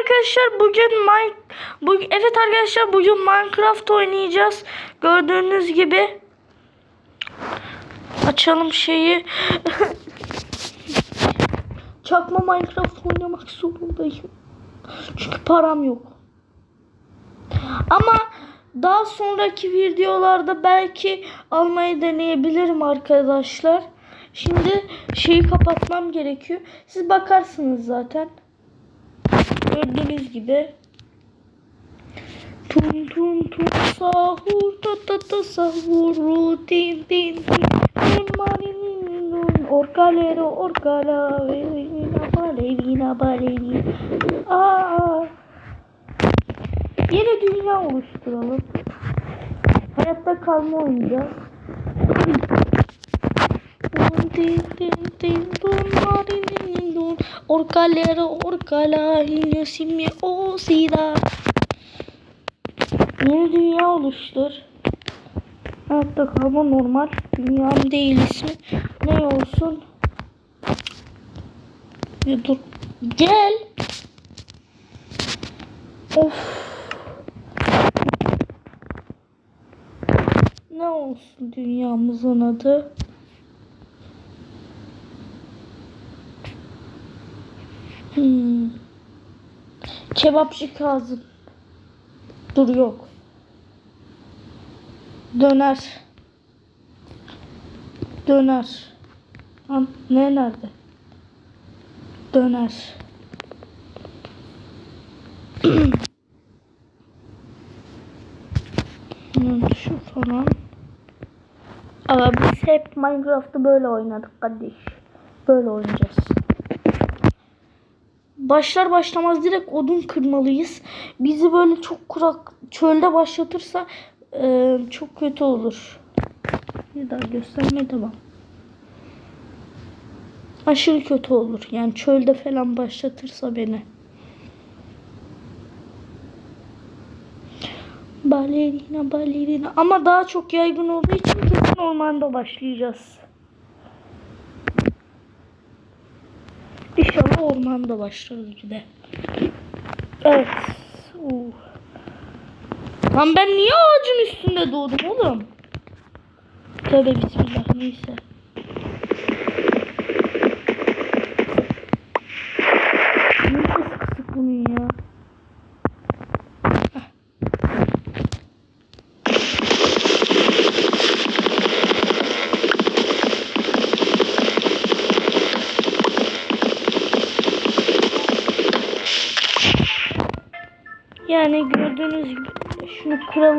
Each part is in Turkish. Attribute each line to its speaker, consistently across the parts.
Speaker 1: arkadaşlar bugün bu evet arkadaşlar bugün Minecraft oynayacağız. Gördüğünüz gibi açalım şeyi. Çakma Minecraft oynamak zorundayım. Çünkü param yok. Ama daha sonraki videolarda belki almayı deneyebilirim arkadaşlar. Şimdi şeyi kapatmam gerekiyor. Siz bakarsınız zaten. Gördüğünüz gibi. Tum tum tum sahur ta ta ta sahur tin tin tin tin marininin nun orkalero orkala verina balerina balerina Aa. Yeni dünya oluşturalım. Hayatta kalma oynayacağız. Dun din din din dun marininin nun orkalero orkala hilyo simye o sida Yeni dünya oluştur. Hayatta kalma normal. Dünyam değil ismi. Ne olsun? Ya dur. Gel. Of. Ne olsun dünyamızın adı? Hmm. Kebapçı Kazım. Dur yok. Döner. Döner. Lan ne nerede? Döner. Şu falan. Ama biz hep Minecraft'ı böyle oynadık kardeş. Böyle oynayacağız. Başlar başlamaz direkt odun kırmalıyız. Bizi böyle çok kurak çölde başlatırsa e, çok kötü olur. Bir daha göstermeye devam. Aşırı kötü olur. Yani çölde falan başlatırsa beni. Balerina balerina. Ama daha çok yaygın olduğu için kesin ormanda başlayacağız. Ormanda başlarız bir de. Evet. Uh. Lan ben niye ağacın üstünde doğdum oğlum? Tövbe bismillah neyse. Niye sesi kısık bunun ya? Şunu kıralım.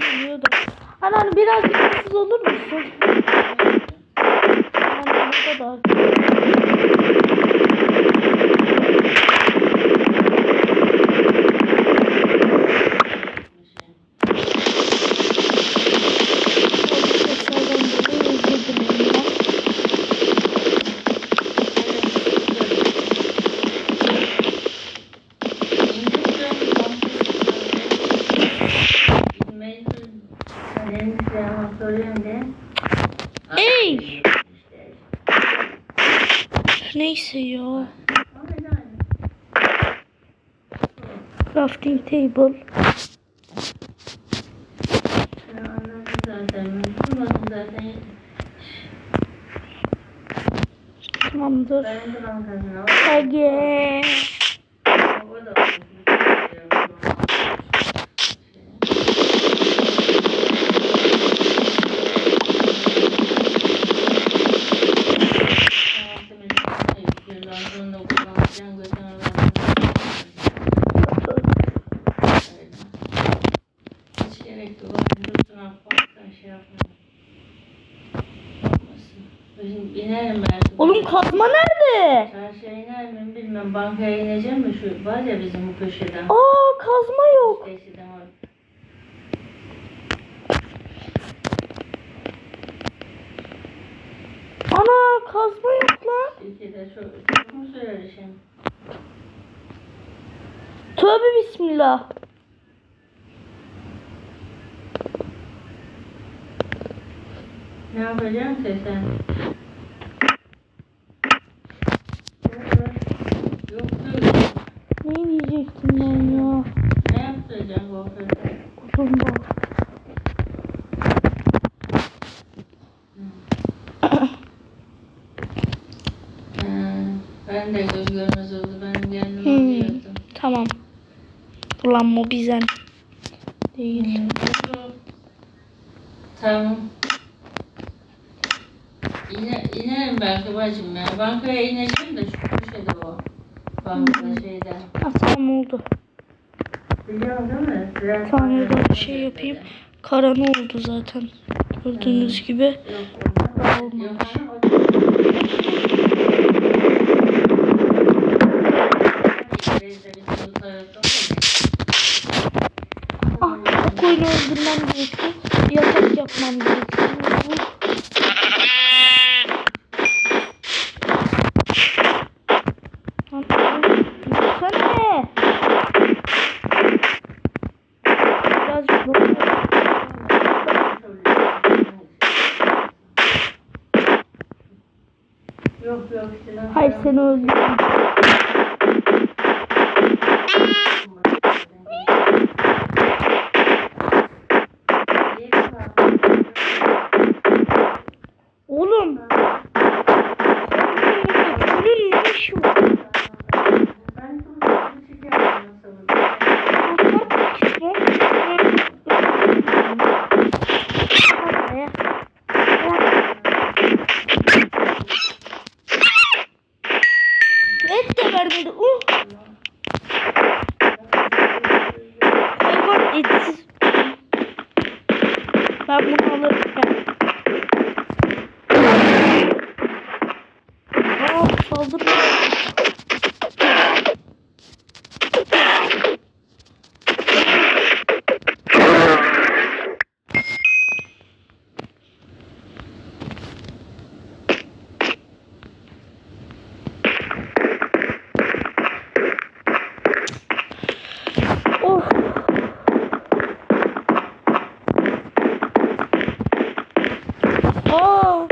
Speaker 1: Geliyor da. Hani hani biraz sessiz olur musun? Yani bu kadar. Seslerden dolayı özür dilerim ben. Ey! Neyse ya. Crafting table. Tamamdır. Ege.
Speaker 2: Gerek. Dursun afaktan şey yapma. Yapmasın. Şimdi inerim ben.
Speaker 1: Oğlum kazma nerede?
Speaker 2: Çarşıya iner miyim bilmem. Bankaya ineceğim mi? Şu var ya bizim bu köşeden.
Speaker 1: Aa kazma yok.
Speaker 2: Köşeden var.
Speaker 1: Ana kazma yok lan.
Speaker 2: İki de şu. Çok mu işim?
Speaker 1: Tövbe bismillah.
Speaker 2: Ne yapacağım ki sen? Yoktu.
Speaker 1: Ne diyecektim ben ya?
Speaker 2: Ne yapacağım bu
Speaker 1: kadar? Kutum
Speaker 2: bak. Ben de göz görmez oldu. Ben kendim
Speaker 1: hmm. Tamam. Ulan
Speaker 2: bu bizden. Bacım ya. Bankaya ineceğim de şu köşede o. Banka şeyde.
Speaker 1: Ha, tamam oldu.
Speaker 2: Biliyorsun değil mi?
Speaker 1: Bir tane
Speaker 2: banka
Speaker 1: daha şey yapayım. Karan oldu zaten. Gördüğünüz gibi.
Speaker 2: Yok,
Speaker 1: Olmamış. Ah koyunu öldürmem gerekiyor. Yatak yapmam gerekiyor. Lan, Gitsene. Birazcık yok.
Speaker 2: Yok yok. Sinan
Speaker 1: Hayır seni öldürmem. Etsiz. Ben bunu alırım. Aa saldırma. Of. Aa.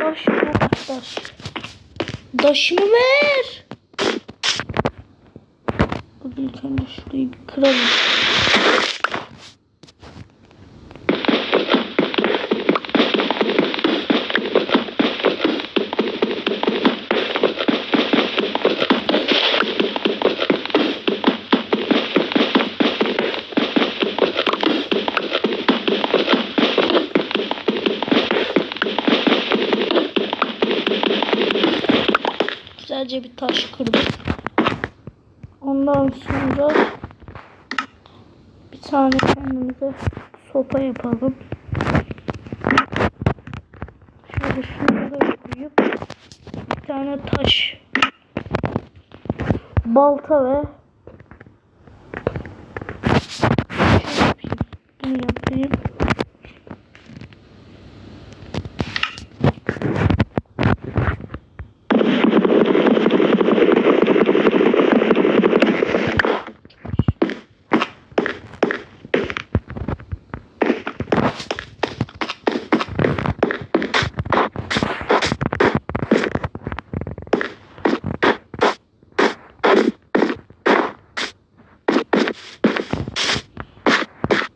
Speaker 1: Daş mı? Daş. Daşımı ver. İlk önce şurayı bir kıralım. Güzelce bir taş kırdık. Ondan sonra bir tane kendimize sopa yapalım. Şöyle da koyup bir tane taş balta ve şöyle yapayım. Bunu yapayım.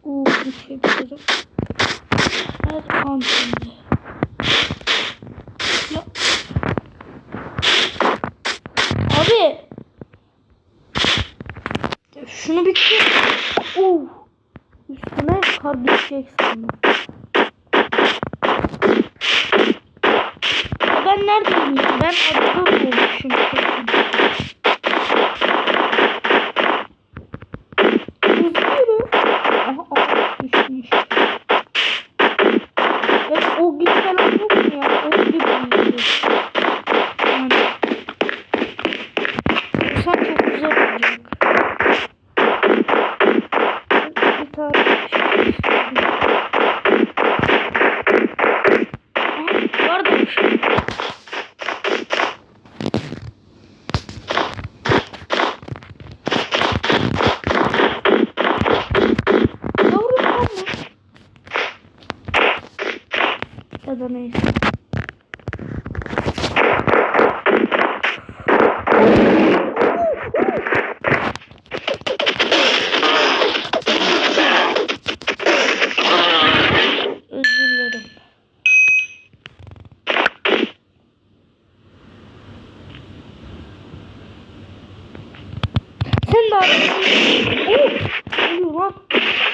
Speaker 1: Oo, bir şey yapıyorum. Her an şimdi. Ya. Abi. Ya Şunu bir kır. Oo. Üstüne kar düşecek sandım. Ya ben neredeyim ya? Ben adada olmuşum lan?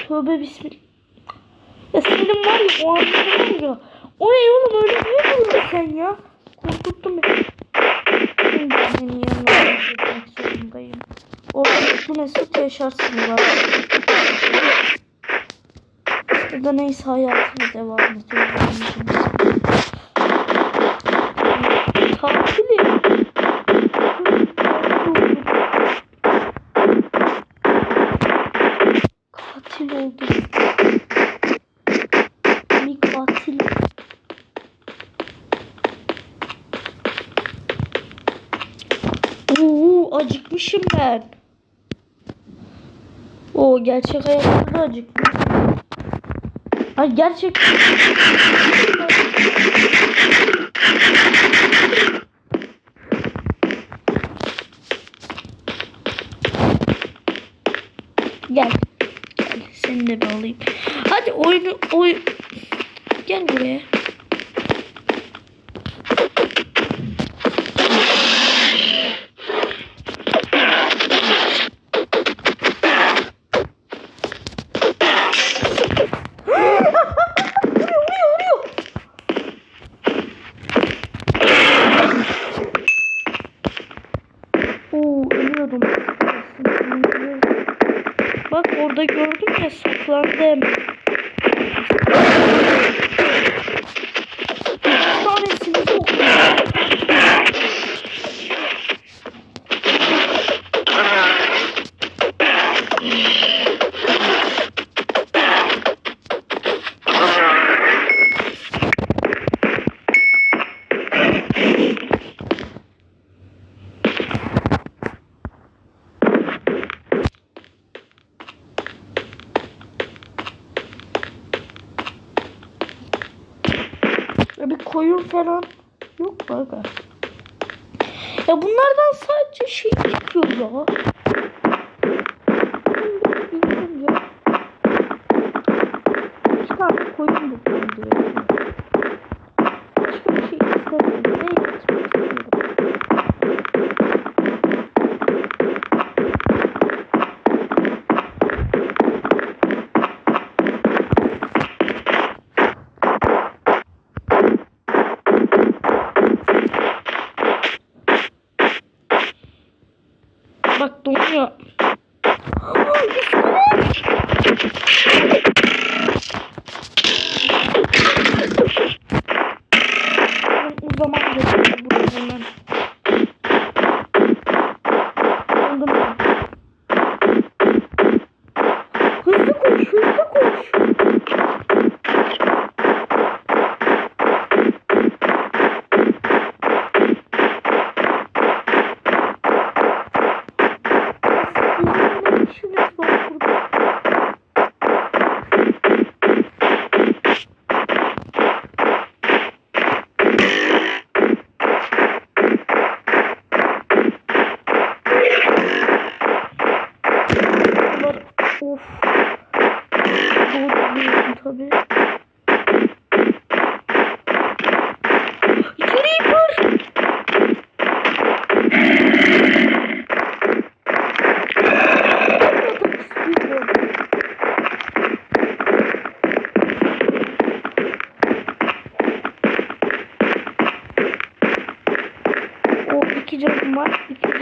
Speaker 1: Tövbe bismillah. Ya senin var ya o anlamı var ya. O ne oğlum öyle niye duruyorsun sen ya? Korkuttun beni. Şimdi senin yanına gitmek zorundayım. Orada mutlu mesut yaşarsın var. Ya da neyse hayatına devam ediyorum. Acıkmışım ben. O gerçek hayatta da. Ay gerçek. Gel. Gel seni de bir. Hadi oyunu oy Gel buraya. Gördüm ya saklandım. Koyun falan yok mu? Ya bunlardan sadece şey çıkıyor ya.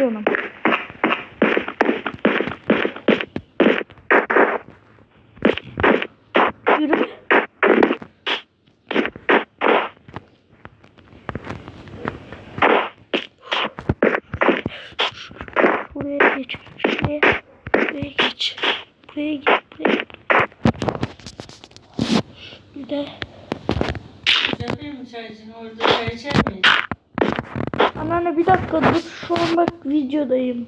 Speaker 1: Canım. Yürü. Buraya geç. Şuraya. Buraya geç. Buraya git. Buraya git. Bir de
Speaker 2: Yapayım mı çaycını orada çay içer miyiz?
Speaker 1: Anneanne bir dakika dur. Şu an bak videodayım.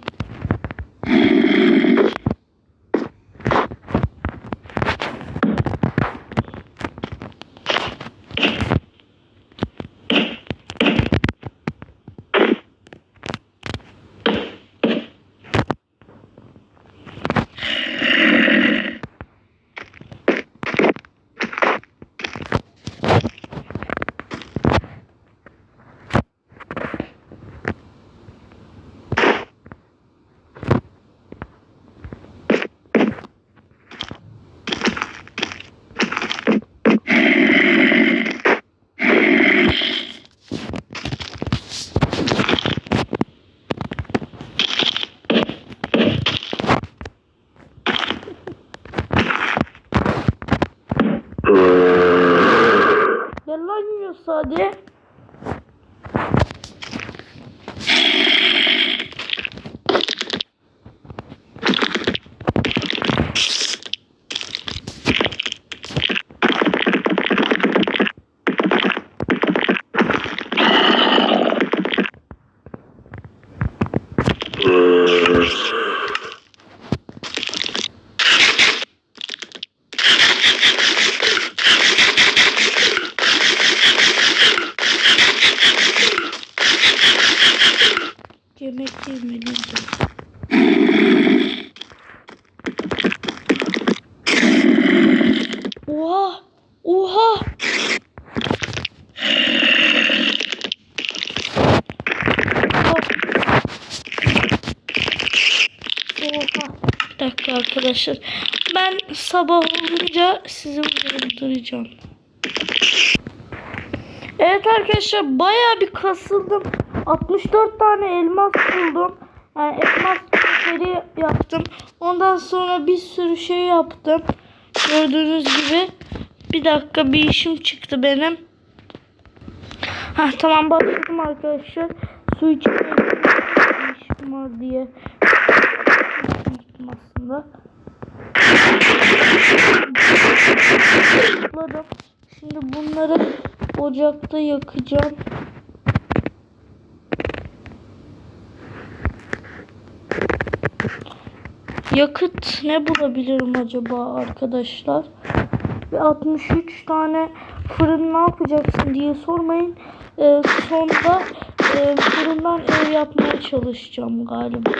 Speaker 1: Peace. Arkadaşlar. Ben sabah olunca sizi uyandıracağım. Evet arkadaşlar bayağı bir kasıldım. 64 tane elmas buldum. Yani elmas seri yaptım. Ondan sonra bir sürü şey yaptım. Gördüğünüz gibi. Bir dakika bir işim çıktı benim. Ha tamam başladım arkadaşlar. Su içmeye işim var diye. Aslında. Topladım. Şimdi bunları ocakta yakacağım. Yakıt ne bulabilirim acaba arkadaşlar? Bir 63 tane fırın ne yapacaksın diye sormayın. Ee, sonra e, fırından ev yapmaya çalışacağım galiba.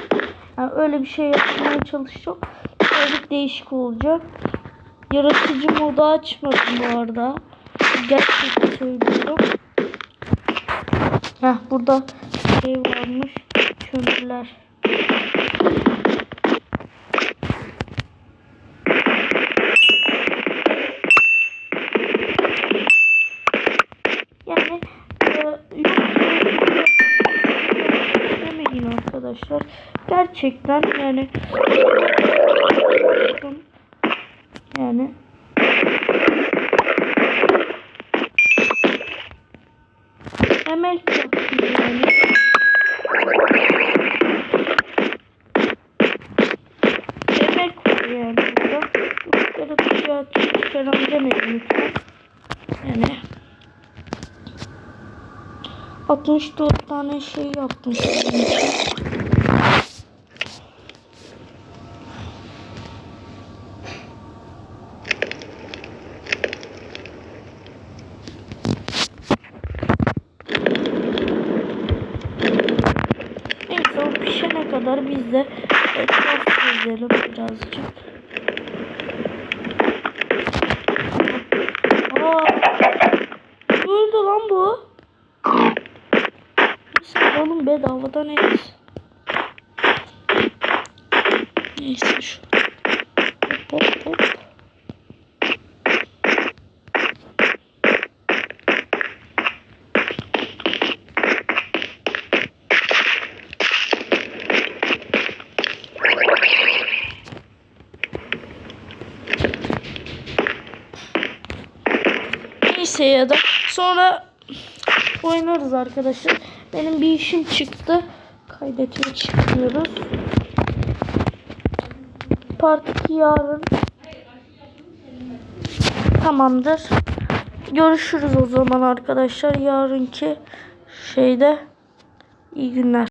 Speaker 1: Yani öyle bir şey yapmaya çalışacağım. Birazcık değişik olacak. Yaratıcı modu açmadım bu arada. Gerçekten söylüyorum. Heh burada şey varmış. Kömürler. Yani e, arkadaşlar. Gerçekten yani yani emek yaptım yani. Var yani burada. Yaratıcı atış falan demeyin lütfen. Yani 64 tane şey yaptım sizin birazcık. Aa, öldü lan bu. Neyse oğlum bedavadan et. Neyse şu. Neyse ya da sonra oynarız arkadaşlar. Benim bir işim çıktı. Kaydetmeye çıkıyoruz. Part 2 yarın. Tamamdır. Görüşürüz o zaman arkadaşlar. Yarınki şeyde. İyi günler.